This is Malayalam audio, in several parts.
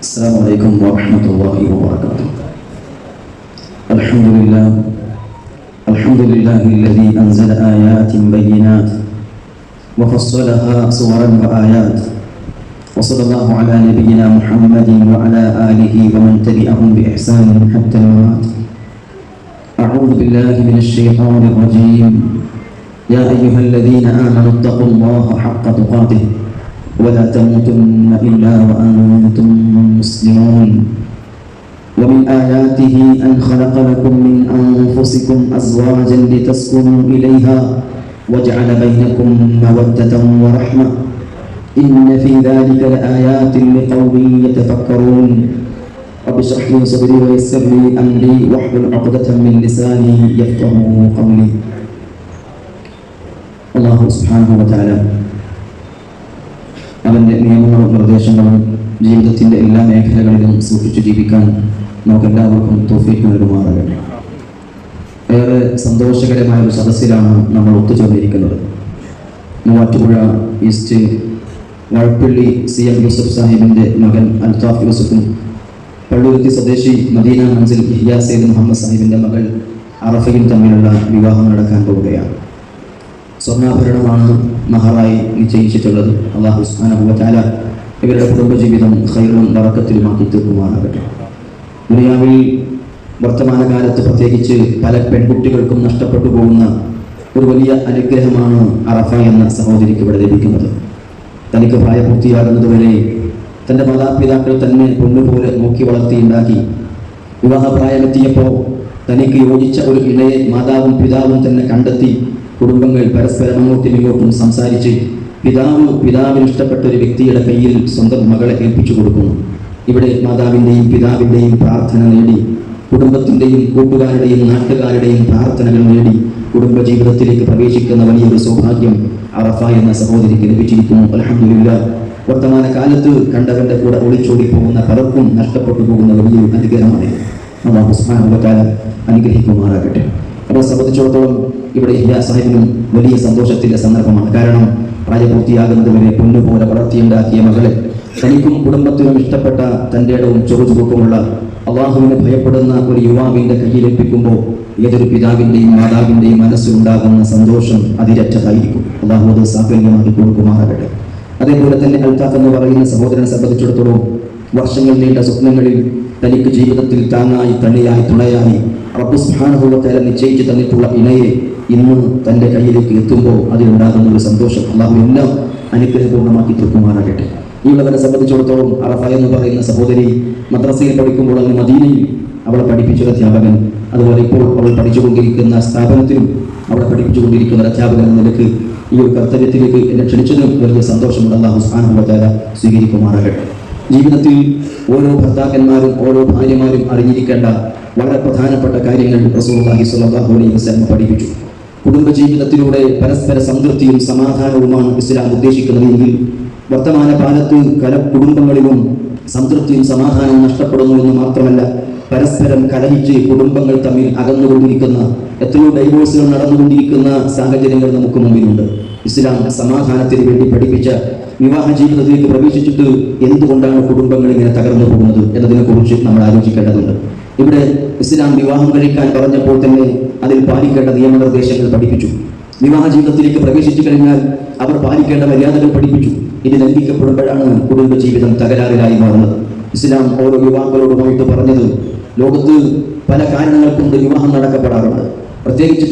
السلام عليكم ورحمة الله وبركاته. الحمد لله الحمد لله الذي أنزل آيات بينات وفصلها صورا وآيات وصلى الله على نبينا محمد وعلى آله ومن تبعهم بإحسان حتى الممات. أعوذ بالله من الشيطان الرجيم. يا أيها الذين آمنوا اتقوا الله حق تقاته. ولا تموتن إلا وأنتم مسلمون. ومن آياته أن خلق لكم من أنفسكم أزواجا لتسكنوا إليها وجعل بينكم مودة ورحمة. إن في ذلك لآيات لقوم يتفكرون. رب اشرح لي صدري ويسر لي أمري واحلل عقدة من لساني يفقه قولي. الله سبحانه وتعالى അവന്റെ നിയമങ്ങളും നിർദ്ദേശങ്ങളും ജീവിതത്തിന്റെ എല്ലാ മേഖലകളിലും സൂക്ഷിച്ചു ജീവിക്കാൻ നമുക്കെല്ലാവർക്കും തോഫീക്ക് നൽകുമാറാകട്ടെ. ഏറെ സന്തോഷകരമായ ഒരു സദസ്സിലാണ് നമ്മൾ ഒത്തുചേർന്നിരിക്കുന്നത്. Muvattupuzha east Vazhappally C M Yusuf സാഹിബിന്റെ മകൻ അൽത്താഫ് യൂസഫും പള്ളുരുത്തി സ്വദേശി മദീന മൻസിൽ ഹിയാ സെയ്ദ് മുഹമ്മദ് സാഹിബിന്റെ മകൾ അറഫയും തമ്മിലുള്ള വിവാഹം നടക്കാൻ പോവുകയാണ്. സ്വർണാഭരണമാണ് മഹറായി നിശ്ചയിച്ചിട്ടുള്ളത്. അള്ളാഹു സുബ്ഹാനഹു ഇവരുടെ കുടുംബജീവിതം ഹൈറും വറക്കത്തിലുമാക്കി തീർക്കുമാറാകട്ടെ. ദുനിയാവിൽ വർത്തമാനകാലത്ത് പ്രത്യേകിച്ച് പല പെൺകുട്ടികൾക്കും നഷ്ടപ്പെട്ടു പോകുന്ന ഒരു വലിയ അനുഗ്രഹമാണ് അറഫ എന്ന സഹോദരിക്ക് ഇവിടെ ലഭിക്കുന്നത്. തനിക്ക് പ്രായപൂർത്തിയാകുന്നതുവരെ തന്റെ മാതാപിതാക്കൾ തന്നെ പൊന്നുപോലെ നോക്കി വളർത്തിയുണ്ടാക്കി. വിവാഹപ്രായമെത്തിയപ്പോൾ തനിക്ക് യോജിച്ച ഒരു ഇണയെ മാതാവും പിതാവും തന്നെ കണ്ടെത്തി കുടുംബങ്ങൾ പരസ്പരം അങ്ങോട്ടും ഇങ്ങോട്ടും സംസാരിച്ച് പിതാവ് പിതാവിന് ഇഷ്ടപ്പെട്ട ഒരു വ്യക്തിയുടെ കയ്യിൽ സ്വന്തം മകളെ ഏൽപ്പിച്ചു കൊടുക്കുന്നു. ഇവിടെ മാതാവിന്റെയും പിതാവിന്റെയും പ്രാർത്ഥന നേടി കുടുംബത്തിന്റെയും കൂട്ടുകാരുടെയും നാട്ടുകാരുടെയും പ്രാർത്ഥനകൾ നേടി കുടുംബജീവിതത്തിലേക്ക് പ്രവേശിക്കുന്ന വലിയൊരു സൗഭാഗ്യം അറഫ എന്ന സഹോദരിക്ക് ലഭിച്ചിരിക്കുന്നു. അലഹമില്ല വർത്തമാന കാലത്ത് കണ്ടവന്റെ കൂടെ ഒളിച്ചോടി പോകുന്ന പലർക്കും നഷ്ടപ്പെട്ടു പോകുന്ന വലിയൊരു അനുഗ്രഹമാണ് അള്ളാഹു അനുഗ്രഹിക്കുമാറാകട്ടെ. അവരെ സംബന്ധിച്ചിടത്തോളം ഇവിടെ ഹിയാ സാഹിബിനും വലിയ സന്തോഷത്തിന്റെ സന്ദർഭമാണ്. കാരണം പ്രായപൂർത്തിയാകുന്നത് വരെ പൊന്നുപോലെ വളർത്തിയുണ്ടാക്കിയ മകളെ തനിക്കും കുടുംബത്തിനും ഇഷ്ടപ്പെട്ട തന്റെ ഇടവും ചൊറുചുറുക്കുമുള്ള അള്ളാഹുവിനെ ഭയപ്പെടുന്ന ഒരു യുവാവിന്റെ കയ്യിലേൽപ്പിക്കുമ്പോൾ ഏതൊരു പിതാവിന്റെയും മാതാവിന്റെയും മനസ്സിലുണ്ടാകുന്ന സന്തോഷം അതിരറ്റതായിരിക്കും. അള്ളാഹു അത് സാഫല്യമാക്കി കൊടുക്കുമാറാകട്ടെ. അതേപോലെ തന്നെ അൽത്താഫ് എന്ന് പറയുന്ന സഹോദരനെ സംബന്ധിച്ചിടത്തോളം വർഷങ്ങൾ നീണ്ട സ്വപ്നങ്ങളിൽ തനിക്ക് ജീവിതത്തിൽ താങ്ങായി തണിയായി തുണയായി റബ്ബ് നിശ്ചയിച്ച് തന്നിട്ടുള്ള ഇണയെ ഇന്ന് തന്റെ കയ്യിലേക്ക് എത്തുമ്പോൾ അതിലുണ്ടാകുന്ന ഒരു സന്തോഷം അള്ളാഹു എല്ലാം അനുഗ്രഹപൂർണമാക്കി തീർക്കുമാറാകട്ടെ. ഈ ഉള്ളവരെ സംബന്ധിച്ചിടത്തോളം അറഫ എന്ന് പറയുന്ന സഹോദരി മദ്രസയിൽ പഠിക്കുമ്പോൾ അങ്ങ് മദീനയിൽ അവളെ പഠിപ്പിച്ചൊരു അധ്യാപകൻ അതുപോലെ ഇപ്പോൾ അവൾ പഠിച്ചുകൊണ്ടിരിക്കുന്ന സ്ഥാപനത്തിലും അവളെ പഠിപ്പിച്ചുകൊണ്ടിരിക്കുന്ന അധ്യാപകൻ എന്ന നിലയ്ക്ക് ഈ ഒരു കർത്തവ്യത്തിലേക്ക് എന്നെ ക്ഷണിച്ചതിനും വലിയ സന്തോഷമുണ്ടെന്ന് അള്ളാഹു സുബ്ഹാനഹുവതആല സ്വീകരിക്കുമാറാകട്ടെ. ജീവിതത്തിൽ ഓരോ ഭർത്താക്കന്മാരും ഓരോ ഭാര്യമാരും അറിഞ്ഞിരിക്കേണ്ട വളരെ പ്രധാനപ്പെട്ട കാര്യങ്ങൾ റസൂലി സ്വല്ലല്ലാഹു അലൈഹി പഠിപ്പിച്ചു. കുടുംബജീവിതത്തിലൂടെ പരസ്പര സംതൃപ്തിയും സമാധാനവുമാണ് ഇസ്ലാം ഉദ്ദേശിക്കുന്നതെങ്കിൽ വർത്തമാന കാലത്ത് കല കുടുംബങ്ങളിലും സംതൃപ്തിയും സമാധാനവും നഷ്ടപ്പെടുന്നു എന്ന് മാത്രമല്ല പരസ്പരം കലഹിച്ച് കുടുംബങ്ങൾ തമ്മിൽ അകന്നുകൊണ്ടിരിക്കുന്ന എത്രയോ ഡൈവോഴ്സുകൾ നടന്നുകൊണ്ടിരിക്കുന്ന സാഹചര്യങ്ങൾ നമുക്ക് മുമ്പിലുണ്ട്. ഇസ്ലാം സമാധാനത്തിന് വേണ്ടി പഠിപ്പിച്ച വിവാഹ ജീവിതത്തിലേക്ക് പ്രവേശിച്ചിട്ട് എന്തുകൊണ്ടാണ് കുടുംബങ്ങൾ ഇങ്ങനെ തകർന്നു പോകുന്നത് എന്നതിനെക്കുറിച്ച് നമ്മൾ ആലോചിക്കേണ്ടതുണ്ട്. ഇവിടെ ഇസ്ലാം വിവാഹം കഴിക്കാൻ പറഞ്ഞപ്പോൾ തന്നെ അതിൽ പാലിക്കേണ്ട നിയമനിർദ്ദേശങ്ങൾ പഠിപ്പിച്ചു. വിവാഹ ജീവിതത്തിലേക്ക് പ്രവേശിച്ചു കഴിഞ്ഞാൽ അവർ പാലിക്കേണ്ട മര്യാദകൾ പഠിപ്പിച്ചു. ഇത് ലംഘിക്കപ്പെടുമ്പോഴാണ് കുടുംബ ജീവിതം തകരാറിലായി മാറുന്നത്. ഇസ്ലാം ഓരോ യുവാക്കളോടുമായിട്ട് പറഞ്ഞത് ലോകത്ത് പല കാരണങ്ങൾ കൊണ്ട് വിവാഹം നടക്കപ്പെടാറുണ്ട്. പ്രത്യേകിച്ച്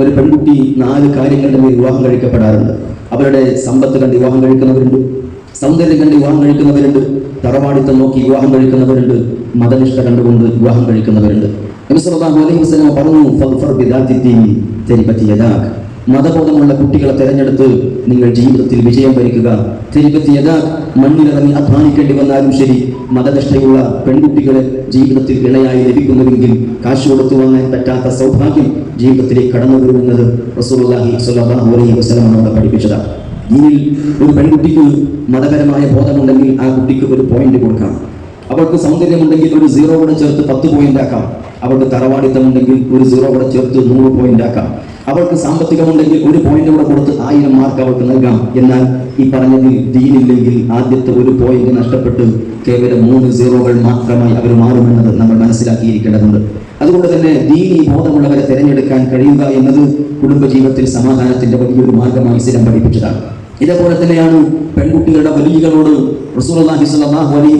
ഒരു പെൺകുട്ടി നാല് കാര്യങ്ങളുടെ മേൽ വിവാഹം കഴിക്കപ്പെടാറുണ്ട്. അവരുടെ സമ്പത്ത് കണ്ട് വിവാഹം കഴിക്കുന്നവരുണ്ട്. സൗന്ദര്യം കണ്ട് വിവാഹം കഴിക്കുന്നവരുണ്ട്. തറവാടിത്തം നോക്കി വിവാഹം കഴിക്കുന്നവരുണ്ട്. മതനിഷ്ഠ കണ്ടുകൊണ്ട് വിവാഹം കഴിക്കുന്നവരുണ്ട്. നബി സല്ലല്ലാഹു അലൈഹി വസല്ലം പറഞ്ഞു ബിദാത്തി മതബോധമുള്ള കുട്ടികളെ തെരഞ്ഞെടുത്ത് നിങ്ങൾ ജീവിതത്തിൽ വിജയം വരിക്കുക. തിരുപ്പത്തി യഥാ മണ്ണിലിറങ്ങി അധ്വാനിക്കേണ്ടി വന്നാലും ശരി മതനിഷ്ഠയുള്ള പെൺകുട്ടികളെ ജീവിതത്തിൽ ഇണയായി ലഭിക്കുന്നുവെങ്കിൽ കാശ് കൊടുത്തു വാങ്ങാൻ പറ്റാത്ത സൗഭാഗ്യം ജീവിതത്തിലേക്ക് കടന്നു വരുമെന്നത് റസൂലുള്ളാഹി സ്വല്ലല്ലാഹു അലൈഹി ഇതിൽ ഒരു പെൺകുട്ടിക്ക് മതപരമായ ബോധമുണ്ടെങ്കിൽ ആ കുട്ടിക്ക് ഒരു പോയിന്റ് കൊടുക്കാം. അവൾക്ക് സൗന്ദര്യമുണ്ടെങ്കിൽ ഒരു സീറോ കൂടെ ചേർത്ത് പത്ത് പോയിന്റ് ആക്കാം. അവൾക്ക് തറവാടിത്തമുണ്ടെങ്കിൽ ഒരു സീറോ കൂടെ ചേർത്ത് നൂറ് പോയിന്റ് ആക്കാം. അവൾക്ക് സാമ്പത്തികമുണ്ടെങ്കിൽ ഒരു പോയിന്റ് കൂടെ കൊടുത്ത് ആയിരം മാർക്ക് അവൾക്ക് നൽകാം എന്നാൽ ഈ പറഞ്ഞതിൽ ദീനില്ലെങ്കിൽ ആദ്യത്തെ ഒരു പോയിന്റ് നഷ്ടപ്പെട്ട് കേവലം മൂന്ന് സീറോകൾ മാത്രമായി അവർ മാറുമെന്നത് നമ്മൾ മനസ്സിലാക്കിയിരിക്കേണ്ടതുണ്ട്. അതുകൊണ്ട് തന്നെ ദീനി ബോധമുള്ളവരെ തിരഞ്ഞെടുക്കാൻ കഴിയുക എന്നത് കുടുംബജീവിതത്തിൽ സമാധാനത്തിന്റെ വലിയൊരു മാർഗമായി സ്ഥിരം പഠിപ്പിച്ചതാണ്. ഇതേപോലെ തന്നെയാണ് പെൺകുട്ടികളുടെ വലിയകളോട്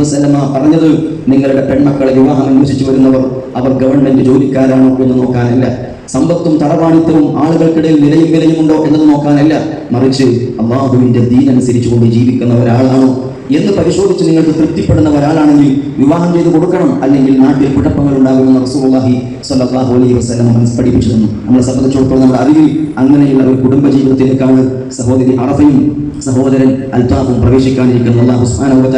വസല്ലമ പറഞ്ഞത് നിങ്ങളുടെ പെൺമക്കളെ വിവാഹം അന്വേഷിച്ചു വരുന്നവർ അവർ ഗവൺമെന്റ് ജോലിക്കാരാണോ എന്ന് നോക്കാനല്ല. സമ്പത്തും തറവാണിത്തവും ആളുകൾക്കിടയിൽ നിലയും വിലയും ഉണ്ടോ എന്നത് നോക്കാനല്ല മറിച്ച് അള്ളാഹുവിന്റെ ദീനനുസരിച്ച് കൊണ്ട് ജീവിക്കുന്ന ഒരാളാണോ എന്ന് പരിശോധിച്ച് നിങ്ങൾക്ക് തൃപ്തിപ്പെടുന്ന ഒരാളാണെങ്കിൽ വിവാഹം ചെയ്ത് കൊടുക്കണം. അല്ലെങ്കിൽ നാട്ടിൽ കുഴപ്പങ്ങൾ ഉണ്ടാകുമെന്ന് റസൂലുള്ളാഹി സ്വല്ലല്ലാഹു അലൈഹി വസ്ലം പഠിപ്പിച്ചു തന്നു നമ്മളെ സംബന്ധിച്ചിടത്തോളം നമ്മുടെ അറിവിൽ അങ്ങനെയുള്ള ഒരു കുടുംബ ജീവിതത്തിലേക്കാണ് സഹോദരി അറഫയും സഹോദരൻ അൽത്താഫും പ്രവേശിക്കാനിരിക്കുന്ന അള്ളാഹു സുബ്ഹാനഹു വ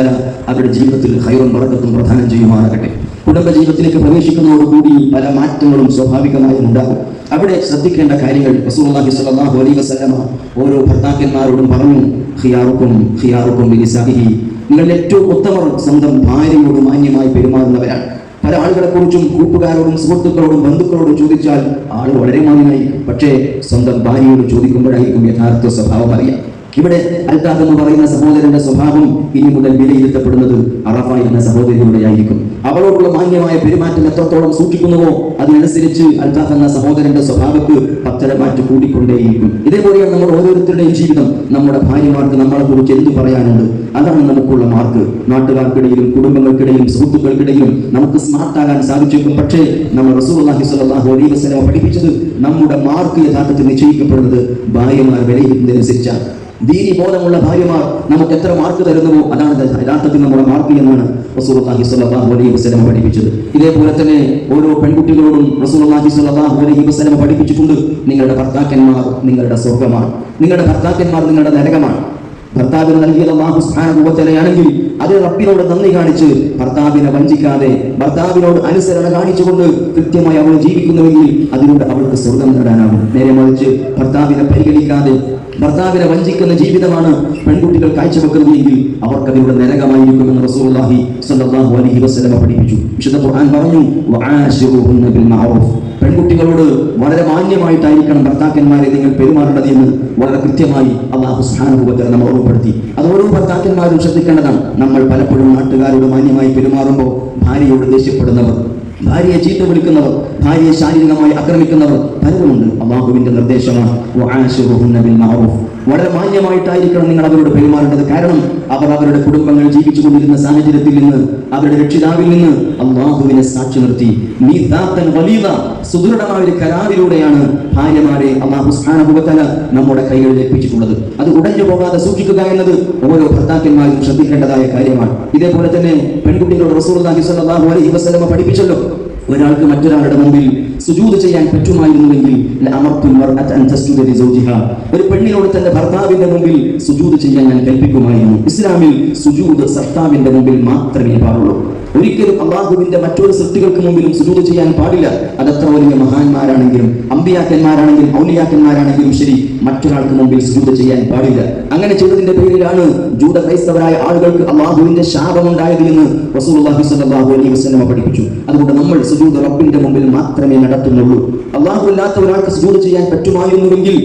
അവരുടെ ജീവിതത്തിൽ ഹൈറും ബറക്കത്തും പ്രധാനം ചെയ്യുമാറാകട്ടെ. കുടുംബ ജീവിതത്തിലേക്ക് പ്രവേശിക്കുന്നതോടുകൂടി പല മാറ്റങ്ങളും സ്വാഭാവികമായും ഉണ്ടാകും അവിടെ ശ്രദ്ധിക്കേണ്ട കാര്യങ്ങൾ റസൂലുള്ളാഹി സ്വല്ലല്ലാഹു അലൈഹി വസല്ലമ ഓരോ ഭർത്താക്കന്മാരോടും പറഞ്ഞു ഖിയാറുക്കും ഖിയാറുക്കും ബിലിസാഹിഹി നിങ്ങളിൽ ഏറ്റവും ഉത്തമർ സ്വന്തം ഭാര്യയോട് മാന്യമായി പെരുമാറുന്നവരാണ്. പല ആളുകളെ കുറിച്ചും കൂട്ടുകാരോടും സുഹൃത്തുക്കളോടും ബന്ധുക്കളോടും ചോദിച്ചാൽ ആൾ വളരെ മാന്യനായിരിക്കും. പക്ഷേ സ്വന്തം ഭാര്യയോട് ചോദിക്കുമ്പോഴായിരിക്കും യഥാർത്ഥ സ്വഭാവം അറിയാം. ഇവിടെ അൽത്താഫ് എന്ന് പറയുന്ന സഹോദരന്റെ സ്വഭാവം ഇനി മുതൽ വിലയിരുത്തപ്പെടുന്നത് അറഫ എന്ന സഹോദരിയുടെ ആയിരിക്കും അവളോടുള്ള മാന്യമായ പെരുമാറ്റം എത്രത്തോളം സൂക്ഷിക്കുന്നുവോ അതിനനുസരിച്ച് അൽത്താഫ് എന്ന സഹോദരന്റെ സ്വഭാവത്ത് പത്തര മാറ്റ് കൂടിക്കൊണ്ടേയിരിക്കും. ഇതേപോലെയാണ് നമ്മൾ ഓരോരുത്തരുടെയും ജീവിതം. നമ്മുടെ ഭാര്യമാർക്ക് നമ്മളെ കുറിച്ച് എന്ത് പറയാനുണ്ട്? അതാണ് നമുക്കുള്ള മാർക്ക്. നാട്ടുകാർക്കിടയിലും കുടുംബങ്ങൾക്കിടയിലും സുഹൃത്തുക്കൾക്കിടയിലും നമുക്ക് സ്മാർട്ട് ആകാൻ സാധിച്ചേക്കും. പക്ഷേ നമ്മൾ റസൂലുള്ളാഹി സ്വല്ലല്ലാഹു അലൈഹി വസല്ലം പഠിപ്പിച്ചത് നമ്മുടെ മാർക്ക് യഥാർത്ഥത്തിൽ നിശ്ചയിക്കപ്പെടുന്നത് ഭാര്യമാർ വിലയിരുത്തുന്നതിനനുസരിച്ചാണ്. ദീനി ബോധമുള്ള ഭാര്യമാർ നമുക്ക് എത്ര മാർക്ക് തരുന്നുവോ അതാണ് യഥാർത്ഥത്തിൽ നമ്മുടെ മാർക്ക് എന്നാണ് റസൂലുള്ളാഹി സ്വല്ലല്ലാഹു അലൈഹി വസല്ലം പഠിപ്പിച്ചത്. ഇതേപോലെ തന്നെ ഓരോ പെൺകുട്ടികളോടും റസൂലുള്ളാഹി സ്വല്ലല്ലാഹു അലൈഹി വസല്ലം പഠിപ്പിച്ചിട്ടുണ്ട്. നിങ്ങളുടെ ഭർത്താക്കന്മാർ നിങ്ങളുടെ സ്വർഗമാണ് നിങ്ങളുടെ ഭർത്താക്കന്മാർ നിങ്ങളുടെ നരകമാണ്. ഭർത്താവിന് നൽകിയത് അള്ളാഹു സ്ഥാനഭൂവത്തലയാണെങ്കിൽ അത് റബ്ബിനോട് നന്ദി കാണിച്ച് ഭർത്താവിനെ വഞ്ചിക്കാതെ ഭർത്താവിനോട് അനുസരണ കാണിച്ചുകൊണ്ട് കൃത്യമായി അവൾ ജീവിക്കുന്നുവെങ്കിൽ അതിലൂടെ അവൾക്ക് സ്വർഗം നേടാനാകും. നേരെ മറിച്ച് ഭർത്താവിനെ പരിഗണിക്കാതെ ഭർത്താവിനെ വഞ്ചിക്കുന്ന ജീവിതമാണ് പെൺകുട്ടികൾ കാഴ്ചവെക്കുന്നതെങ്കിൽ അവർക്കതിലൂടെ നരകമായിരിക്കുമെന്ന് റസൂലുള്ളാഹി സ്വല്ലല്ലാഹു അലൈഹി വസല്ലം പഠിപ്പിച്ചു. വിശുദ്ധ ഖുർആൻ പറഞ്ഞു ബിൽ പെൺകുട്ടികളോട് വളരെ മാന്യമായിട്ടായിരിക്കണം ഭർത്താക്കന്മാരെ നിങ്ങൾ പെരുമാറേണ്ടത് എന്ന് വളരെ കൃത്യമായി അള്ളാഹു സ്ഥാനരൂപത്തിൽ നമ്മൾ ഓർമ്മപ്പെടുത്തി. അത് ഓരോ ഭർത്താക്കന്മാരും ശ്രദ്ധിക്കേണ്ടതാണ്. നമ്മൾ പലപ്പോഴും നാട്ടുകാരോട് മാന്യമായി പെരുമാറുമ്പോൾ ഭാര്യയോട് ദേഷ്യപ്പെടുന്നവർ ഭാര്യയെ ചീത്ത വിളിക്കുന്നവർ ഭാര്യയെ ശാരീരികമായി ആക്രമിക്കുന്നവർ പലരുമുണ്ട്. അള്ളാഹുവിന്റെ നിർദ്ദേശമാണ് വളരെ മാന്യമായിട്ടായിരിക്കണം നിങ്ങൾ അവരോട് പെരുമാറേണ്ടത്. കാരണം അവർ അവരുടെ കുടുംബങ്ങൾ ജീവിച്ചു കൊണ്ടിരുന്ന സാഹചര്യത്തിൽ നിന്ന് അവരുടെ രക്ഷിതാവിൽ നിന്ന് അള്ളാഹുവിനെ സാക്ഷി നിർത്തി. സുദൃഢമായ ഒരു കരാറിലൂടെയാണ് ഭാര്യമാരെ അള്ളാഹു വ നമ്മുടെ കൈകളിൽ ഏൽപ്പിച്ചിട്ടുള്ളത്. അത് ഉടഞ്ഞു പോകാതെ സൂക്ഷിക്കുക എന്നത് ഓരോ ഭർത്താക്കന്മാരും ശ്രദ്ധിക്കേണ്ടതായ കാര്യമാണ്. ഇതേപോലെ തന്നെ പെൺകുട്ടികളോട് സ്വല്ലല്ലാഹു അലൈഹി വസല്ലമ പഠിപ്പിച്ചല്ലോ. ഒരാൾക്ക് മറ്റൊരാളുടെ മുമ്പിൽ സുജൂത് ചെയ്യാൻ പറ്റുമായിരുന്നുവെങ്കിൽ. ഒരു പെണ്ണിനോട് തന്റെ ഭർത്താവിന്റെ മുമ്പിൽ സുജൂത് ചെയ്യാൻ ഞാൻ കൽപ്പിക്കുമായിരുന്നു ഇസ്ലാമിൽ സുജൂത് സർത്താവിന്റെ മുമ്പിൽ മാത്രമേ പാടുള്ളൂ ഒരിക്കലും അള്ളാഹുവിന്റെ മറ്റൊരു സൃഷ്ടികൾക്ക് മുമ്പിലും സുജൂദ് ചെയ്യാൻ പാടില്ല. അതത്ര വലിയ മഹാന്മാരാണെങ്കിലും അമ്പിയാക്കന്മാരാണെങ്കിലും ഔലിയാക്കന്മാരാണെങ്കിലും ശരി മറ്റൊരാൾക്ക് മുമ്പിൽ സുജൂദ് ചെയ്യാൻ പാടില്ല. അങ്ങനെ ചെയ്തതിന്റെ പേരിലാണ് ജൂത ക്രൈസ്തവരായ ആളുകൾക്ക് അള്ളാഹുവിന്റെ ശാപമുണ്ടായത് എന്ന് റസൂലുള്ളാഹി സ്വല്ലല്ലാഹു അലൈഹി വസല്ലമ പഠിപ്പിച്ചു. അതുകൊണ്ട് നമ്മൾ സുജൂദ് റബ്ബിന്റെ മുമ്പിൽ മാത്രമേ നടത്തുന്നുള്ളൂ. അള്ളാഹു ഇല്ലാത്ത ഒരാൾക്ക് സുജൂദ് ചെയ്യാൻ പറ്റുമായിരുന്നുവെങ്കിൽ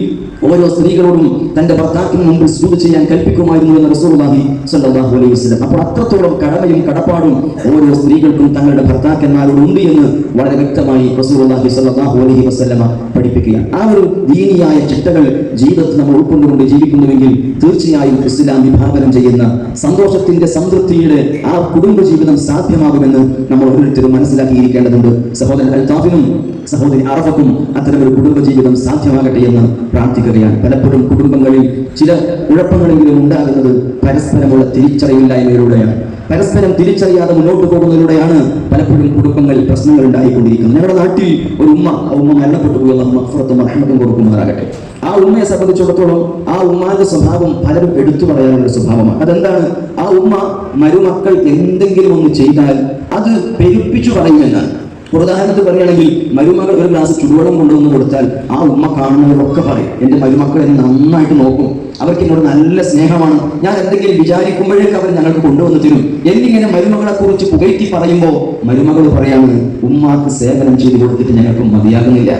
ഓരോ സ്ത്രീകളോടും തന്റെ ഭർത്താക്കിന് മുമ്പിൽ സുജൂദ് ചെയ്യാൻ കൽപ്പിക്കുമായിരുന്നു എന്ന് റസൂലുള്ളാഹി സ്വല്ലല്ലാഹു അലൈഹി വസല്ലം. അപ്പോൾ അത്രത്തോളം കടമയും കടപ്പാടും ഓരോ സ്ത്രീകൾക്കും തങ്ങളുടെ ഭർത്താക്കന്മാരോട് ഉണ്ട് എന്ന് വളരെ വ്യക്തമായി റസൂലുള്ളാഹി സ്വല്ലല്ലാഹു അലൈഹി വസല്ലമ പഠിപ്പിക്കുകയാണ്. ആ ഒരു ദീനിയായ ചിട്ടകൾ ജീവിതത്തിൽ നമ്മൾ ഉൾക്കൊണ്ടുകൊണ്ട് ജീവിക്കുന്നുവെങ്കിൽ തീർച്ചയായും ഇസ്ലാം വിഭാവനം ചെയ്യുന്ന സന്തോഷത്തിന്റെ സംതൃപ്തിയുടെ ആ കുടുംബ ജീവിതം സാധ്യമാകുമെന്ന് നമ്മൾ ഓരോരുത്തരും മനസ്സിലാക്കിയിരിക്കേണ്ടതുണ്ട്. സഹോദരൻ അൽത്താഫിനും സഹോദരി അറഫക്കും അത്തരമൊരു കുടുംബജീവിതം സാധ്യമാകട്ടെ എന്ന് പ്രാർത്ഥിക്കുകയാണ്. പലപ്പോഴും കുടുംബങ്ങളിൽ ചില കുഴപ്പങ്ങളെങ്കിലും ഉണ്ടാകുന്നത് പരസ്പരമുള്ള തിരിച്ചറിവില്ലായ്മയിലൂടെയാണ്. പരസ്പരം തിരിച്ചറിയാതെ മുന്നോട്ട് പോകുന്നതിലൂടെയാണ് പലപ്പോഴും കുടുംബങ്ങളിൽ പ്രശ്നങ്ങൾ ഉണ്ടായിക്കൊണ്ടിരിക്കുന്നത്. ഞങ്ങളുടെ നാട്ടിൽ ഒരു ഉമ്മ ആ ഉമ്മ മരണപ്പെട്ടു പോയി അള്ളാഹു മഗ്ഫിറത്തും കൊടുക്കുന്നവരാകട്ടെ ആ ഉമ്മയെ സംബന്ധിച്ചിടത്തോളം ആ ഉമ്മാന്റെ സ്വഭാവം പലരും എടുത്തു പറയാനുള്ള സ്വഭാവമാണ്. അതെന്താണ്? ആ ഉമ്മ മരുമക്കൾ എന്തെങ്കിലും ഒന്ന് ചെയ്താൽ അത് പെരുപ്പിച്ചു പറയുമെന്നാണ് ഒരു ഉദാഹരണത്തിന് പറയുകയാണെങ്കിൽ മരുമകൾ ഒരു ഗ്ലാസ് ചുടുവെള്ളം കൊണ്ടുവന്ന് കൊടുത്താൽ ആ ഉമ്മ കാണുന്നവരൊക്കെ പറയും എന്റെ മരുമക്കൾ എന്നെ നന്നായിട്ട് നോക്കും. അവർക്ക് എന്നോട് നല്ല സ്നേഹമാണ്. ഞാൻ എന്തെങ്കിലും വിചാരിക്കുമ്പോഴേക്ക് അവർ ഞങ്ങൾക്ക് കൊണ്ടുവന്ന് തരും. എന്നിങ്ങനെ മരുമകളെ കുറിച്ച് പുകഴ്ത്തി പറയുമ്പോൾ മരുമകൾ പറയാണ് ഉമ്മാക്ക് സേവനം ചെയ്തു കൊടുത്തിട്ട് ഞങ്ങൾക്ക് മതിയാകുന്നില്ല.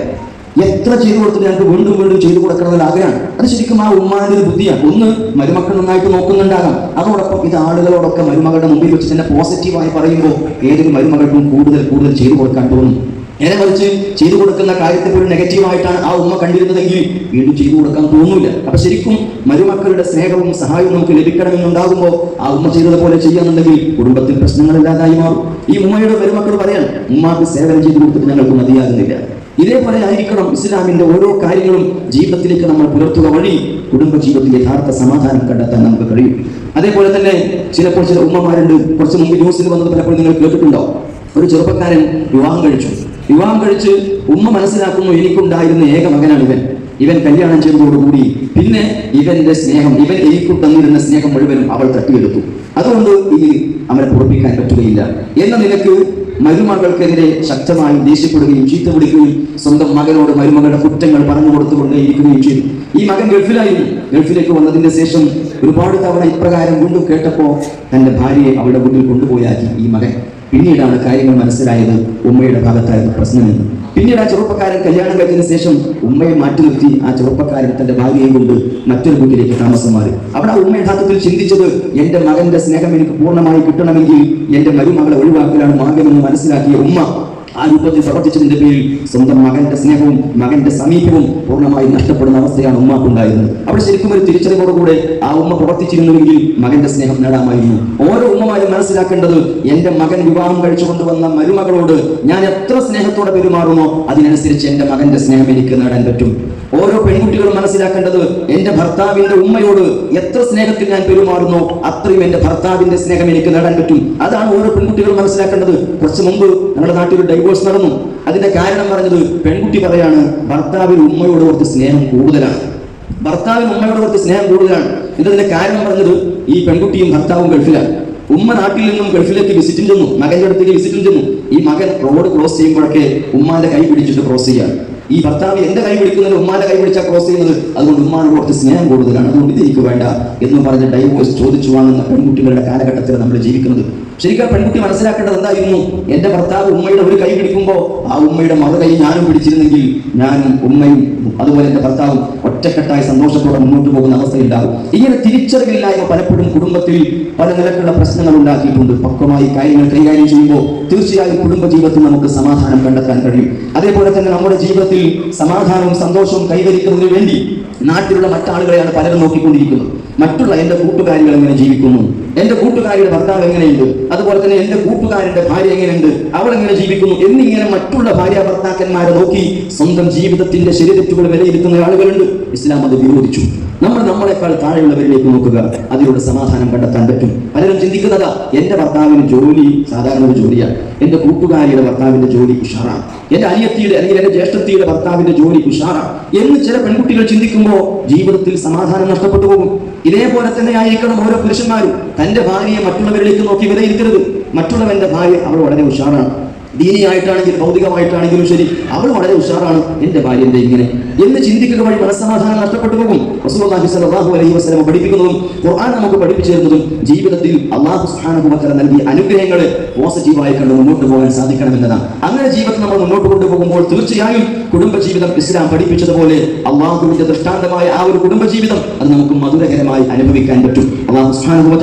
എത്ര ചെയ്തു കൊടുത്തിട്ട് ഞങ്ങൾക്ക് വീണ്ടും വീണ്ടും ചെയ്തു കൊടുക്കണമെന്ന് ആഗ്രഹമാണ്. അത് ശരിക്കും ആ ഉമ്മാന്റെ ഒരു ബുദ്ധിയാണ്. ഒന്ന് മരുമക്കൾ നന്നായിട്ട് നോക്കുന്നുണ്ടാകാം. അതോടൊപ്പം ഇത് ആളുകളോടൊക്കെ മരുമകളുടെ മുമ്പിൽ വെച്ച് തന്നെ പോസിറ്റീവായി പറയുമ്പോൾ ഏതൊരു മരുമകൾക്കും കൂടുതൽ കൂടുതൽ ചെയ്തു കൊടുക്കാൻ തോന്നും. നേരെ മറിച്ച് ചെയ്തു കൊടുക്കുന്ന കാര്യത്തെ പോലും നെഗറ്റീവായിട്ടാണ് ആ ഉമ്മ കണ്ടിരുന്നതെങ്കിൽ വീണ്ടും ചെയ്തു കൊടുക്കാൻ തോന്നുന്നില്ല അപ്പൊ ശരിക്കും മരുമക്കളുടെ സ്നേഹവും സഹായവും നമുക്ക് ലഭിക്കണമെന്നുണ്ടാകുമ്പോൾ ആ ഉമ്മ ചെയ്തതുപോലെ ചെയ്യാന്നുണ്ടെങ്കിൽ കുടുംബത്തിൽ പ്രശ്നങ്ങളില്ലാതായി മാറും. ഈ ഉമ്മയുടെ മരുമക്കൾ പറയാൻ ഉമ്മാക്ക് സേവനം ചെയ്തു കൊടുത്തിട്ട് ഞങ്ങൾക്ക് മതിയാകുന്നില്ല. ഇതേപോലെ ആയിരിക്കണം ഇസ്ലാമിന്റെ ഓരോ കാര്യങ്ങളും ജീവിതത്തിലേക്ക് നമ്മൾ പുലർത്തുക വഴി കുടുംബ ജീവിതത്തിൽ യഥാർത്ഥ സമാധാനം കണ്ടെത്താൻ നമുക്ക് കഴിയും. അതേപോലെ തന്നെ ചിലപ്പോൾ ചില ഉമ്മമാരുണ്ട് കുറച്ച് മുമ്പ് ന്യൂസിൽ വന്നത് പലപ്പോഴും നിങ്ങൾ കേട്ടിട്ടുണ്ടോ? ഒരു ചെറുപ്പക്കാരൻ വിവാഹം കഴിച്ചു. വിവാഹം കഴിച്ച് ഉമ്മ മനസ്സിലാക്കുന്നു എനിക്കുണ്ടായിരുന്ന ഏക മകനാണ് ഇവൻ ഇവൻ കല്യാണം ചെയ്തതോടുകൂടി പിന്നെ ഇവന്റെ സ്നേഹം ഇവൻ എനിക്ക് തന്നിരുന്ന സ്നേഹം മുഴുവനും അവൾ തട്ടിയെടുത്തു. അതുകൊണ്ട് ഇനി അവനെ പൊറപ്പിക്കാൻ പറ്റുകയില്ല. എന്ന നിലയ്ക്ക് മരുമകൾക്കെതിരെ ശക്തമായി ദേഷ്യപ്പെടുകയും ചീത്ത വിളിക്കുകയും സ്വന്തം മകനോട് മരുമകളുടെ കുറ്റങ്ങൾ പറഞ്ഞു കൊടുത്തുകൊണ്ടേ ഇരിക്കുകയും ചെയ്തു. ഈ മകൻ ഗൾഫിലായിരുന്നു. ഗൾഫിലേക്ക് വന്നതിന് ശേഷം ഒരുപാട് തവണ ഇപ്രകാരം വീണ്ടും കേട്ടപ്പോ തന്റെ ഭാര്യയെ അവളുടെ മുന്നിൽ കൊണ്ടുപോയാക്കി ഈ മകൻ. പിന്നീടാണ് കാര്യങ്ങൾ മനസ്സിലായത് ഉമ്മയുടെ ഭാഗത്തായിരുന്നു പ്രശ്നമെന്ന്. പിന്നീട് ആ ചെറുപ്പക്കാരൻ കല്യാണം കഴിഞ്ഞതിന് ശേഷം ഉമ്മയെ മാറ്റി നിർത്തി ആ ചെറുപ്പക്കാരൻ തന്റെ ഭാര്യയെ കൊണ്ട് മറ്റൊരു വീട്ടിലേക്ക് താമസം മാറി. അവിടെ ഉമ്മ യഥാർത്ഥത്തിൽ ചിന്തിച്ചത് എന്റെ മകന്റെ സ്നേഹം എനിക്ക് പൂർണമായി കിട്ടണമെങ്കിൽ എന്റെ മരുമകളെ ഒഴിവാക്കലാണ് മാർഗമെന്ന് മനസ്സിലാക്കിയ ഉമ്മ ആ രൂപത്തിൽ പ്രവർത്തിച്ചതിന്റെ പേരിൽ സ്വന്തം മകന്റെ സ്നേഹവും മകന്റെ സമീപവും പൂർണമായി നഷ്ടപ്പെടുന്ന അവസ്ഥയാണ് ഉമ്മാക്കുണ്ടായിരുന്നത്. അവിടെ ശരിക്കും ഒരു തിരിച്ചറിവോടുകൂടെ ആ ഉമ്മ പ്രവർത്തിച്ചിരുന്നുവെങ്കിൽ മകന്റെ സ്നേഹം നേടാമായിരുന്നു. ഓരോ ഉമ്മമാരും മനസ്സിലാക്കേണ്ടത് എന്റെ മകൻ വിവാഹം കഴിച്ചു കൊണ്ടുവന്ന മരുമകളോട് ഞാൻ എത്ര സ്നേഹത്തോടെ പെരുമാറുമോ അതിനനുസരിച്ച് എന്റെ മകന്റെ സ്നേഹം എനിക്ക് നേടാൻ പറ്റും. ഓരോ പെൺകുട്ടികളും മനസ്സിലാക്കേണ്ടത് എന്റെ ഭർത്താവിന്റെ ഉമ്മയോട് എത്ര സ്നേഹത്തിൽ ഞാൻ പെരുമാറുന്നു അത്രയും എന്റെ ഭർത്താവിന്റെ സ്നേഹം എനിക്ക് നേടാൻ പറ്റും. അതാണ് ഓരോ പെൺകുട്ടികളും മനസ്സിലാക്കേണ്ടത്. കുറച്ച് മുമ്പ് നമ്മുടെ നാട്ടിൽ ഒരു ഡൈവോഴ്സ് നടന്നു. അതിന്റെ കാരണം പറഞ്ഞത് പെൺകുട്ടി പറയാണ് ഭർത്താവിന് ഉമ്മയോട് കുറച്ച് സ്നേഹം കൂടുതലാണ്. ഭർത്താവിന് ഉമ്മയോട് കുറച്ച് സ്നേഹം കൂടുതലാണ്. എന്നതിന്റെ കാരണം പറഞ്ഞത് ഈ പെൺകുട്ടിയും ഭർത്താവും ഗൾഫിലാണ്. ഉമ്മ നാട്ടിൽ നിന്നും ഗൾഫിലേക്ക് വിസിറ്റിൽ ചെന്നു. മകന്റെ അടുത്തേക്ക് വിസിറ്റിൽ ചെന്നു. ഈ മകൻ റോഡ് ക്രോസ് ചെയ്യുമ്പോഴൊക്കെ ഉമ്മാന്റെ കൈ പിടിച്ചിട്ട് ക്രോസ് ചെയ്യാണ് ഈ ഭർത്താവ് എന്റെ കൈ പിടിക്കുന്നത് ഉമ്മാന്റെ കൈ പിടിച്ചാൽ ക്രോസ് ചെയ്യുന്നത്? അതുകൊണ്ട് ഉമ്മാനോട് കുറച്ച് സ്നേഹം കൂടുതലാണ്. അതുകൊണ്ട് ഇത് എനിക്ക് വേണ്ട എന്ന് പറഞ്ഞ ഡൈവോഴ്സ് ചോദിച്ചു വാങ്ങുന്ന പെൺകുട്ടികളുടെ കാലഘട്ടത്തിൽ നമ്മൾ ജീവിക്കുന്നത്. ശരിക്കും പെൺകുട്ടി മനസ്സിലാക്കേണ്ടത് എന്തായിരുന്നു? എന്റെ ഭർത്താവ് ഉമ്മയുടെ ഒരു കൈ പിടിക്കുമ്പോൾ ആ ഉമ്മയുടെ മറു കൈ ഞാനും പിടിച്ചിരുന്നെങ്കിൽ ഞാനും ഉമ്മയും അതുപോലെ എന്റെ ഭർത്താവും ഒറ്റക്കെട്ടായി സന്തോഷത്തോടെ മുന്നോട്ട് പോകുന്ന അവസ്ഥയുണ്ടാകും ഇങ്ങനെ തിരിച്ചറിവില്ലായ്മ പലപ്പോഴും കുടുംബത്തിൽ പല നിലക്കുള്ള പ്രശ്നങ്ങൾ ഉണ്ടാക്കിയിട്ടുണ്ട്. പക്വമായി കാര്യങ്ങൾ കൈകാര്യം ചെയ്യുമ്പോൾ തീർച്ചയായും കുടുംബ ജീവിതത്തിൽ നമുക്ക് സമാധാനം കണ്ടെത്താൻ കഴിയും. അതേപോലെ തന്നെ നമ്മുടെ ജീവിതത്തിൽ സമാധാനവും സന്തോഷവും കൈവരിക്കുന്നതിന് വേണ്ടി നാട്ടിലുള്ള മറ്റാളുകളെയാണ് പലരും നോക്കിക്കൊണ്ടിരിക്കുന്നത്. മറ്റുള്ള എന്റെ കൂട്ടുകാരികൾ എങ്ങനെ ജീവിക്കുന്നു. എന്റെ കൂട്ടുകാരിയുടെ ഭർത്താവ് എങ്ങനെയുണ്ട്? അതുപോലെ തന്നെ എന്റെ കൂട്ടുകാരിന്റെ ഭാര്യ എങ്ങനെയുണ്ട്? അവൾ എങ്ങനെ ജീവിക്കുന്നു? എന്നിങ്ങനെ മറ്റുള്ള ഭാര്യ ഭർത്താക്കന്മാരെ നോക്കി സ്വന്തം ജീവിതത്തിന്റെ ശരീരത്തുകൾ വിലയിരുത്തുന്ന ആളുകളുണ്ട്. ഇസ്ലാം അത് വിരോധിച്ചു. നമ്മൾ നമ്മളെക്കാൾ താഴെയുള്ളവരിലേക്ക് നോക്കുക. അതിലൂടെ സമാധാനം കണ്ടെത്താൻ പറ്റും. പലരും ചിന്തിക്കുന്നതാ എന്റെ ഭർത്താവിന് ജോലി സാധാരണ ഒരു ജോലിയാണ്. എന്റെ കൂട്ടുകാരിയുടെ ഭർത്താവിന്റെ ജോലി ഉഷാറാണ്. എന്റെ അനിയത്തിയുടെ അല്ലെങ്കിൽ എന്റെ ജ്യേഷ്ഠത്തിയുടെ ഭർത്താവിന്റെ ജോലി ഉഷാറാണ്. എന്ന് ചില പെൺകുട്ടികൾ ചിന്തിക്കുമ്പോൾ ജീവിതത്തിൽ സമാധാനം നഷ്ടപ്പെട്ടു പോകും. ഇതേപോലെ തന്നെ ആയിരിക്കണം ഓരോ പുരുഷന്മാരും. തന്റെ ഭാര്യയെ മറ്റുള്ളവരിലേക്ക് നോക്കി വിലയിരുത്തരുത്. മറ്റുള്ളവന്റെ ഭാര്യ അവൾ വളരെ ഉഷാറാണ്. ദീനിയായിട്ടാണെങ്കിലും ഭൗതികമായിട്ടാണെങ്കിലും ശരി അവൾ വളരെ ഉഷാറാണ് എന്റെ ഭാര്യ എന്റെ ഇങ്ങനെ. എന്ന് ചിന്തിക്കുക വഴി മനസ്സമാധാനം നഷ്ടപ്പെട്ടു പോകും റസൂലുള്ളാഹി സ്വല്ലല്ലാഹു അലൈഹി വസല്ലം പഠിപ്പിക്കുന്നതും ഖുർആൻ നമുക്ക് പഠിപ്പിച്ചു തരുന്നതും ജീവിതത്തിൽ അള്ളാഹു തആല നൽകിയ അനുഗ്രഹങ്ങളെ പോസിറ്റീവായി കണ്ട് മുന്നോട്ട് പോകാൻ സാധിക്കണമെന്നതാണ്. അങ്ങനെ ജീവിതം നമ്മൾ മുന്നോട്ട് കൊണ്ടുപോകുമ്പോൾ തീർച്ചയായും കുടുംബജീവിതം ഇസ്ലാം പഠിപ്പിച്ചതുപോലെ അള്ളാഹുവിന്റെ ദൃഷ്ടാന്തമായ ആ ഒരു കുടുംബജീവിതം അത് നമുക്ക് മധുരകരമായി അനുഭവിക്കാൻ പറ്റും. അള്ളാഹു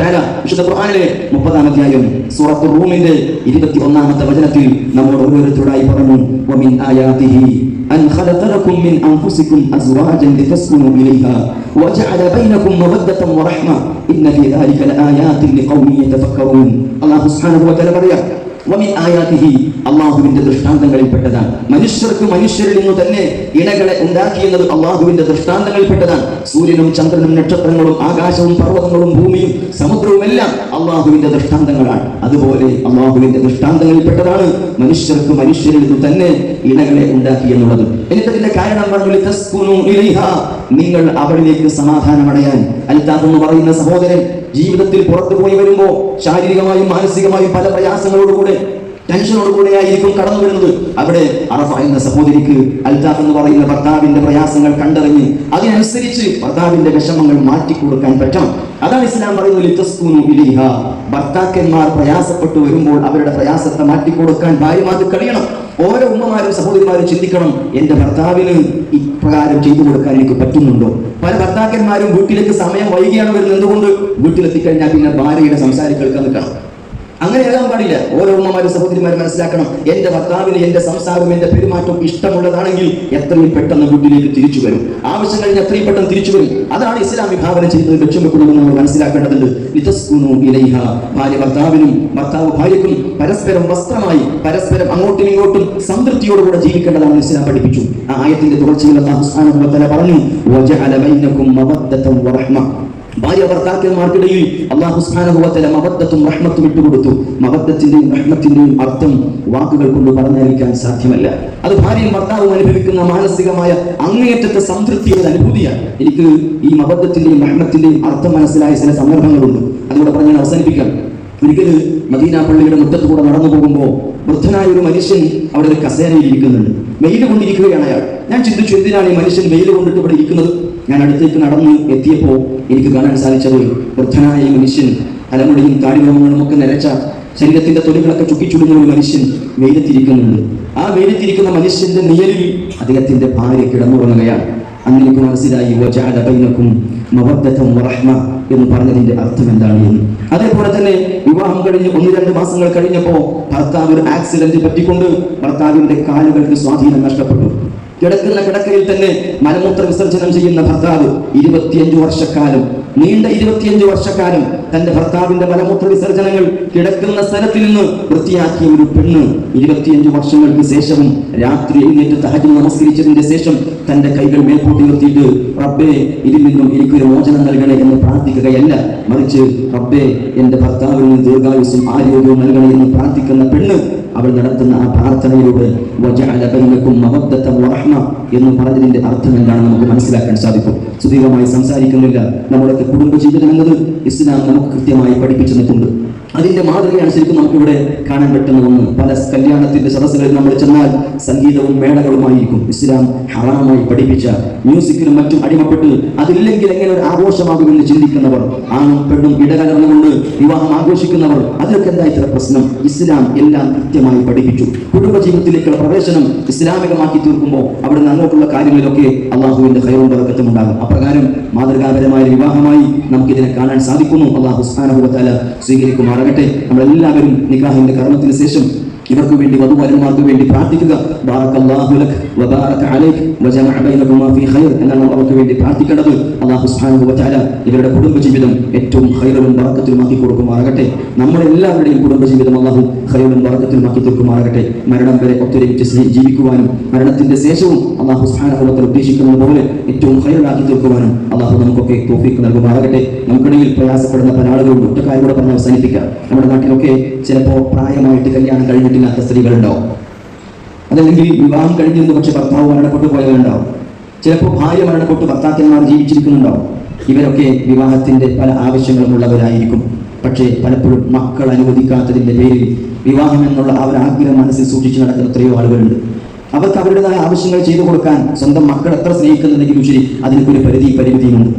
തആല വിശുദ്ധ ഖുർആനിലെ മുപ്പതാം അധ്യായം സൂറത്ത് റൂമിന്റെ ഇരുപത്തി ഒന്നാമത്തെ വചനത്തിൽ നമ്മോട് ഓരോരുത്തരോടായി പറഞ്ഞു ومن آياته أن خلق لكم من أنفسكم أزواجا لتسكنوا إليها وجعل بينكم مودة ورحمة إن في ذلك لآيات لقوم يتفكرون الله سبحانه وتعالى പറയാം വമിൻ ആയാതിഹി അള്ളാഹുവിന്റെ ദൃഷ്ടാന്തങ്ങളിൽപ്പെട്ടതാണ്. മനുഷ്യർക്ക് മനുഷ്യരിൽ നിന്ന് തന്നെ ഇണകളെ ഉണ്ടാക്കിയെന്നത് അള്ളാഹുവിന്റെ ദൃഷ്ടാന്തങ്ങളിൽപ്പെട്ടതാണ്. സൂര്യനും ചന്ദ്രനും നക്ഷത്രങ്ങളും ആകാശവും പർവതങ്ങളും ഭൂമിയും സമുദ്രവും എല്ലാം അള്ളാഹുവിന്റെ ദൃഷ്ടാന്തങ്ങളാണ്. അതുപോലെ അള്ളാഹുവിന്റെ ദൃഷ്ടാന്തങ്ങളിൽപ്പെട്ടതാണ് മനുഷ്യർക്ക് മനുഷ്യരിൽ നിന്ന് തന്നെ ഇണകളെ ഉണ്ടാക്കി എന്നുള്ളത് എന്നിട്ടതിന്റെ കാരണം പറഞ്ഞു. നിങ്ങൾ അവളിലേക്ക് സമാധാനമടയാൻ. അൽത്താഫ് എന്ന് പറയുന്ന സഹോദരൻ ജീവിതത്തിൽ പുറത്തു പോയി വരുമ്പോൾ ശാരീരികമായും മാനസികമായും പല പ്രയാസങ്ങളോടുകൂടെ ടെൻഷനോടുകൂടെ കൂടെയായിരിക്കും കടന്നു വരുന്നത്. അവിടെ അറഫ എന്ന സഹോദരിക്ക് അൽതാഫ് എന്ന് പറയുന്ന ഭർത്താവിന്റെ പ്രയാസങ്ങൾ കണ്ടറിഞ്ഞ് അതിനനുസരിച്ച് ഭർത്താവിന്റെ വിഷമങ്ങൾ മാറ്റിക്കൊടുക്കാൻ പറ്റണം. അതാണ് ഇസ്ലാം പറയുന്നത്. ഭർത്താക്കന്മാർ പ്രയാസപ്പെട്ടു വരുമ്പോൾ അവരുടെ പ്രയാസത്തെ മാറ്റിക്കൊടുക്കാൻ ഭാര്യമാർക്ക് കഴിയണം. ഓരോ ഉമ്മമാരും സഹോദരിമാരും ചിന്തിക്കണം എന്റെ ഭർത്താവിന് ഇപ്രകാരം ചെയ്തു കൊടുക്കാൻ എനിക്ക് പറ്റുന്നുണ്ടോ? പല ഭർത്താക്കന്മാരും വീട്ടിലേക്ക് സമയം വൈകിയാണ് വരുന്നത് എന്തുകൊണ്ട്? വീട്ടിലെത്തിക്കഴിഞ്ഞാൽ പിന്നെ ഭാര്യയുടെ സംസാരിക്കൽക്കാൻ നിൽക്കണം. അങ്ങനെ ആകാൻ പാടില്ല. ഓരോ ഉമ്മമാരും സഹോദരിമാരും മനസ്സിലാക്കണം. എന്റെ ഭർത്താവിന് എന്റെ സംസാരം എന്റെ പെരുമാറ്റം ഇഷ്ടമുള്ളതാണെങ്കിൽ എത്രയും പെട്ടെന്ന് വീട്ടിലേക്ക് തിരിച്ചു വരും. ആവശ്യം കഴിഞ്ഞ് എത്രയും പെട്ടെന്ന് തിരിച്ചു വരും. അതാണ് ഇസ്ലാം വിഭാവനം ചെയ്യുന്നത് ലക്ഷ്യം നമ്മൾ മനസ്സിലാക്കേണ്ടതുണ്ട്. ഭാര്യ ഭർത്താവിനും ഭർത്താവ് ഭാര്യക്കും പരസ്പരം വസ്ത്രമായി പരസ്പരം അങ്ങോട്ടും ഇങ്ങോട്ടും സംതൃപ്തിയോടുകൂടെ ജീവിക്കേണ്ടതാണ് ഇസ്ലാം പഠിപ്പിച്ചു. ആ ആയത്തിന്റെ തുടർച്ചയിൽ തആല പറഞ്ഞു ഭാര്യ ഭർത്താക്കന്മാർക്കിടയിൽ അള്ളാഹു തആല മവദ്ദത്തും റഹ്മത്തും ഇട്ടുകൊടുത്തു. മവദ്ദത്തിന്റെയും റഹ്മത്തിന്റെയും അർത്ഥം വാക്കുകൾ കൊണ്ട് പറഞ്ഞറിയിക്കാൻ സാധ്യമല്ല. അത് ഭാര്യയും ഭർത്താവും അനുഭവിക്കുന്ന മാനസികമായ അങ്ങേയറ്റത്തെ സംതൃപ്തിയുടെ അനുഭൂതിയാണ്. എനിക്ക് ഈ മബദ്ധത്തിന്റെയും റഹ്മത്തിന്റെയും അർത്ഥം മനസ്സിലായ ചില സന്ദർഭങ്ങളുണ്ട്. അതുകൂടെ പറഞ്ഞ് ഞാൻ അവസാനിപ്പിക്കാം. ഒരിക്കൽ മദീന പള്ളിയുടെ മുറ്റത്ത് കൂടെ നടന്നു പോകുമ്പോൾ വൃദ്ധനായ ഒരു മനുഷ്യൻ അവിടെ ഒരു കസേരയിൽ ഇരിക്കുന്നുണ്ട്. വെയിൽ കൊണ്ടിരിക്കുകയാണ് അയാൾ. ഞാൻ ചിന്തിച്ചു എന്തിനാണ് ഈ മനുഷ്യൻ മെയിൽ കൊണ്ടിട്ട് ഇവിടെ ഇരിക്കുന്നത്? ഞാൻ അടുത്തേക്ക് നടന്ന് എത്തിയപ്പോൾ എനിക്ക് കാണാൻ സാധിച്ചത് വൃദ്ധനായ ഈ മനുഷ്യൻ. തലമുടിയും താടിരോമങ്ങളും ഒക്കെ നിരച്ച ശരീരത്തിന്റെ തൊലികളൊക്കെ ചുക്കിച്ചുടുന്ന ഒരു മനുഷ്യൻ വെയിലത്തിരിക്കുന്നുണ്ട്. ആ വെയിലത്തിരിക്കുന്ന മനുഷ്യന്റെ നിയലിൽ അദ്ദേഹത്തിന്റെ ഭാര്യ കിടന്നുറങ്ങുകയാണ്. അന്ന് എനിക്ക് മനസ്സിലായി ബൈനക്കും മവർദ്ധം വറഹ്മ എന്ന് പറഞ്ഞതിന്റെ അർത്ഥം എന്താണ് എന്ന്. അതേപോലെ തന്നെ വിവാഹം കഴിഞ്ഞ് ഒന്ന് രണ്ട് മാസങ്ങൾ കഴിഞ്ഞപ്പോ ഭർത്താവ് ഒരു ആക്സിഡന്റ് പറ്റിക്കൊണ്ട് ഭർത്താവിന്റെ കാലുകൾക്ക് സ്വാധീനം നഷ്ടപ്പെട്ടു. കിടക്കുന്ന കിടക്കയിൽ തന്നെ മലമൂത്ര വിസർജനം ചെയ്യുന്ന ഭർത്താവ് ഇരുപത്തിയഞ്ചു വർഷക്കാലം നീണ്ട ഇരുപത്തിയഞ്ചു വർഷക്കാലം തന്റെ ഭർത്താവിന്റെ മലമൂത്ര വിസർജനങ്ങൾ കിടക്കുന്ന സ്ഥലത്തിൽ നിന്ന് വൃത്തിയാക്കിയ ഒരു പെണ്ണ് ഇരുപത്തിയഞ്ചു വർഷങ്ങൾക്ക് ശേഷവും രാത്രി എഴുന്നേറ്റ് തഹജ് നമസ്കരിച്ചതിന്റെ ശേഷം തന്റെ കൈകൾ മേൽപോട്ടി നിർത്തിയിട്ട് റബ്ബേ ഇതിൽ നിന്നും എനിക്കൊരു മോചനം നൽകണേ എന്ന് പ്രാർത്ഥിക്കുകയല്ല. മറിച്ച് റബ്ബേ എന്റെ ഭർത്താവിന് ദീർഘായുസും ആരോഗ്യവും നൽകണേ എന്ന് പ്രാർത്ഥിക്കുന്ന പെണ്ണ് അവൾ നടത്തുന്ന ആ പ്രാർത്ഥനയിലൂടെ എന്ന് പറഞ്ഞതിന്റെ അർത്ഥം എന്താണെന്ന് നമുക്ക് മനസ്സിലാക്കാൻ സാധിക്കും. സുദീർഘമായി സംസാരിക്കുന്നില്ല. നമ്മുടെ കുടുംബ ജീവിതം എന്നത് ഇസ്ലാം നമുക്ക് കൃത്യമായി പഠിപ്പിച്ചു തന്നിട്ടുണ്ട്. അതിന്റെ മാതൃകയാണ് ശരിക്കും നമുക്കിവിടെ കാണാൻ പറ്റുന്ന ഒന്ന് പല കല്യാണത്തിന്റെ സദസ്സുകളിൽ നമ്മൾ ചെന്നാൽ സംഗീതവും മേളകളുമായിരിക്കും. ഇസ്ലാം ഹറാമായി പഠിപ്പിച്ച മ്യൂസിക്കിനും മറ്റും അടിമപ്പെട്ട് അതില്ലെങ്കിൽ എങ്ങനെ ഒരു ആഘോഷമാകുമെന്ന് ചിന്തിക്കുന്നവർ ആണും പെണ്ണും ഇടകലർന്നുകൊണ്ട് വിവാഹം ആഘോഷിക്കുന്നവർ അതിലൊക്കെ എന്താ ഇത്ര പ്രശ്നം? ഇസ്ലാം എല്ലാം കൃത്യമായി പഠിപ്പിച്ചു. കുടുംബജീവിതത്തിലേക്കുള്ള പ്രവേശനം ഇസ്ലാമികമാക്കി തീർക്കുമ്പോൾ അവിടെ അങ്ങോട്ടുള്ള കാര്യങ്ങളിലൊക്കെ അള്ളാഹുവിന്റെ ഹൈറും ബർക്കത്തും ഉണ്ടാകും. അപ്രകാരം മാതൃകാപരമായ വിവാഹമായി നമുക്കിതിനെ കാണാൻ സാധിക്കുന്നു. അള്ളാഹു സുബ്ഹാനഹു സ്വീകരിക്കുമാറാകട്ടെ നമ്മളെല്ലാവരും നിക്കാഹിന്റെ കർമ്മത്തിന് ശേഷം ഇവർക്ക് വേണ്ടി വധുവാരന്മാർക്ക് വേണ്ടി പ്രാർത്ഥിക്കുക. ബാറക്കല്ലാഹു ലക് വബാറക അലൈക് വജമഅ ബൈനകുമാ ഫീ ഖൈർ എന്നാണ് നമ്മൾ അവർക്ക് വേണ്ടി പ്രാർത്ഥിക്കേണ്ടത് അല്ലാഹു സുബ്ഹാനഹു വതആല ഇവരുടെ കുടുംബജീവിതം ഏറ്റവും ഖൈറും ബറക്കത്തുമാക്കി കൊടുക്കുമാറാകട്ടെ. നമ്മളെല്ലാവരുടെയും കുടുംബ കുടുംബജീവിതം അല്ലാഹു ഖൈറും ബറക്കത്തുമാക്കി തീർക്കുമാറാകട്ടെ. മരണം വരെ ഒത്തൊരുമിച്ച് ജീവിക്കുവാനും മരണത്തിന്റെ ശേഷവും അല്ലാഹു സുബ്ഹാനഹു വതആല ഉദ്ദേശിക്കുന്നത് പോലെ ഏറ്റവും ഖൈറാക്കി തീർക്കുവാനും അല്ലാഹു നമുക്കൊക്കെ തൗഫീഖ് നൽകുമാറാകട്ടെ. നമുക്കിടയിൽ പ്രയാസപ്പെടുന്ന പല ആളുകളും ഒറ്റക്കാരോട് പറഞ്ഞ് അവസാനിപ്പിക്കാം. നമ്മുടെ നാട്ടിലൊക്കെ ചിലപ്പോൾ പ്രായമായിട്ട് കല്യാണം കഴിഞ്ഞിട്ടില്ലാത്ത സ്ത്രീകളുണ്ടാവും. അതല്ലെങ്കിൽ വിവാഹം കഴിഞ്ഞിരുന്നു പക്ഷെ ഭർത്താവ് മരണപ്പെട്ടു പോയവരുണ്ടാവും. ചിലപ്പോൾ ഭാര്യ മരണപ്പെട്ട് ഭർത്താക്കന്മാർ ജീവിച്ചിരിക്കുന്നുണ്ടാവും. ഇവരൊക്കെ വിവാഹത്തിന്റെ പല ആവശ്യങ്ങളും ഉള്ളവരായിരിക്കും പക്ഷേ പലപ്പോഴും മക്കൾ അനുവദിക്കാത്തതിന്റെ പേരിൽ വിവാഹം എന്നുള്ള ആഗ്രഹം മനസ്സിൽ സൂക്ഷിച്ചു നടക്കുന്ന എത്രയോ ആളുകളുണ്ട്. അവർക്ക് അവരുടേതായ ആവശ്യങ്ങൾ ചെയ്തു കൊടുക്കാൻ സ്വന്തം മക്കൾ എത്ര സ്നേഹിക്കുന്നുണ്ടെങ്കിലും ശരി അതിനൊക്കെ പരിധി പരിമിതിയുണ്ട്.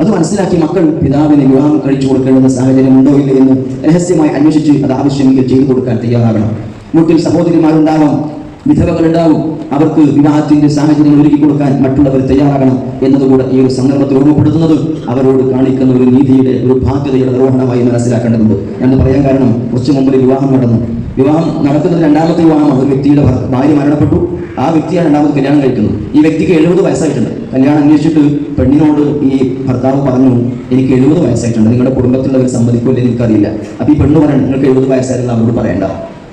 അത് മനസ്സിലാക്കി മക്കൾ പിതാവിന് വിവാഹം കഴിച്ചു കൊടുക്കേണ്ട സാഹചര്യം ഉണ്ടോ ഇല്ല എന്ന് രഹസ്യമായി അന്വേഷിച്ച് അത് ആവശ്യമെങ്കിൽ ചെയ്തു കൊടുക്കാൻ തയ്യാറാകണം. വീട്ടിൽ സഹോദരിമാരുണ്ടാവാം വിധവകളുണ്ടാവും. അവർക്ക് വിവാഹത്തിന്റെ സാഹചര്യം ഒരുക്കി കൊടുക്കാൻ മറ്റുള്ളവർ തയ്യാറാകണം എന്നതുകൂടെ ഈ ഒരു സന്ദർഭത്തിൽ ഓർമ്മപ്പെടുത്തുന്നത് അവരോട് കാണിക്കുന്ന ഒരു നീതിയുടെ ഒരു ബാധ്യതയുടെ നിർവഹണമായി മനസ്സിലാക്കേണ്ടതുണ്ട്. എന്ന് പറയാൻ കാരണം കുറച്ചു മുമ്പ് വിവാഹം നടന്നു. വിവാഹം നടക്കുന്നത് രണ്ടാമത്തെ വിവാഹമാണ്. ഒരു വ്യക്തിയുടെ ഭാര്യ മരണപ്പെട്ടു. ആ വ്യക്തിയാണ് രണ്ടാമത് കല്യാണം കഴിക്കുന്നത്. ഈ വ്യക്തിക്ക് എഴുപത് വയസ്സായിട്ടുണ്ട്. കല്യാണം അന്വേഷിച്ചിട്ട് പെണ്ണിനോട് ഈ ഭർത്താവ് പറഞ്ഞു എനിക്ക് എഴുപത് വയസ്സായിട്ടുണ്ട്. നിങ്ങളുടെ കുടുംബത്തിലുള്ളവർ സമ്മതിക്കുമല്ലേ എനിക്കറിയില്ല അപ്പൊ ഈ പെണ്ണ് പറയണം നിങ്ങൾക്ക് എഴുപത് വയസ്സായിരുന്നു അവരോട് പറയണ്ട.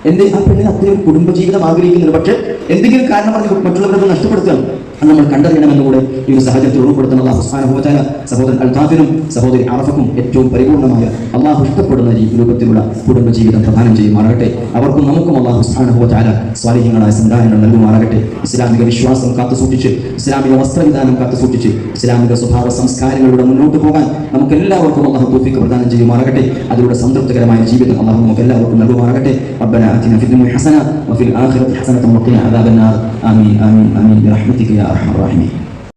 എന്റെ ആ പെണ്ണിന് അത്രയും കുടുംബജീവിതം ആഗ്രഹിക്കുന്നുണ്ട്. പക്ഷെ എന്തെങ്കിലും കാരണം പറഞ്ഞ് മറ്റുള്ളവരൊക്കെ നഷ്ടപ്പെടുത്തുകയാണ് അത് നമ്മൾ കണ്ടറിയണമെന്നുകൂടെ ഈ ഒരു സാഹചര്യത്തിൽ ഉൾപ്പെടുത്തുന്ന അള്ളാഹു സുബ്ഹാനഹു വ തആല സഹോദരൻ അൽത്താഫിനും സഹോദരി അറഫക്കും ഏറ്റവും പരിപൂർണമായ അള്ളാഹു ഇഷ്ടപ്പെടുന്ന ഈ രൂപത്തിലുള്ള കുടുംബ ജീവിതം പ്രദാനം ചെയ്യുമാറാകട്ടെ അവർക്കും നമുക്കും അള്ളാഹു സുബ്ഹാനഹു വ തആല സ്വാലിഹ്യങ്ങളായ സന്താനങ്ങൾ നൽകുമാറാകട്ടെ ഇസ്ലാമിക വിശ്വാസം കാത്തു സൂക്ഷിച്ച് ഇസ്ലാമിക വസ്ത്രവിധാനം കാത്തു സൂക്ഷിച്ച് ഇസ്ലാമിക സ്വഭാവ സംസ്കാരങ്ങളിലൂടെ മുന്നോട്ട് പോകാൻ നമുക്ക് എല്ലാവർക്കും അള്ളാഹു തൗഫീഖ് പ്രദാനം ചെയ്യുമാറാകട്ടെ അതിലൂടെ സംതൃപ്തകരമായ ജീവിതം അള്ളാഹു നമുക്ക് എല്ലാവർക്കും നൽകുമാറാകട്ടെ ربنا آتنا في الدنيا حسنة وفي الآخرة حسنة وقنا عذاب النار آمين آمين آمين برحمتك يا الرحمن الرحيم.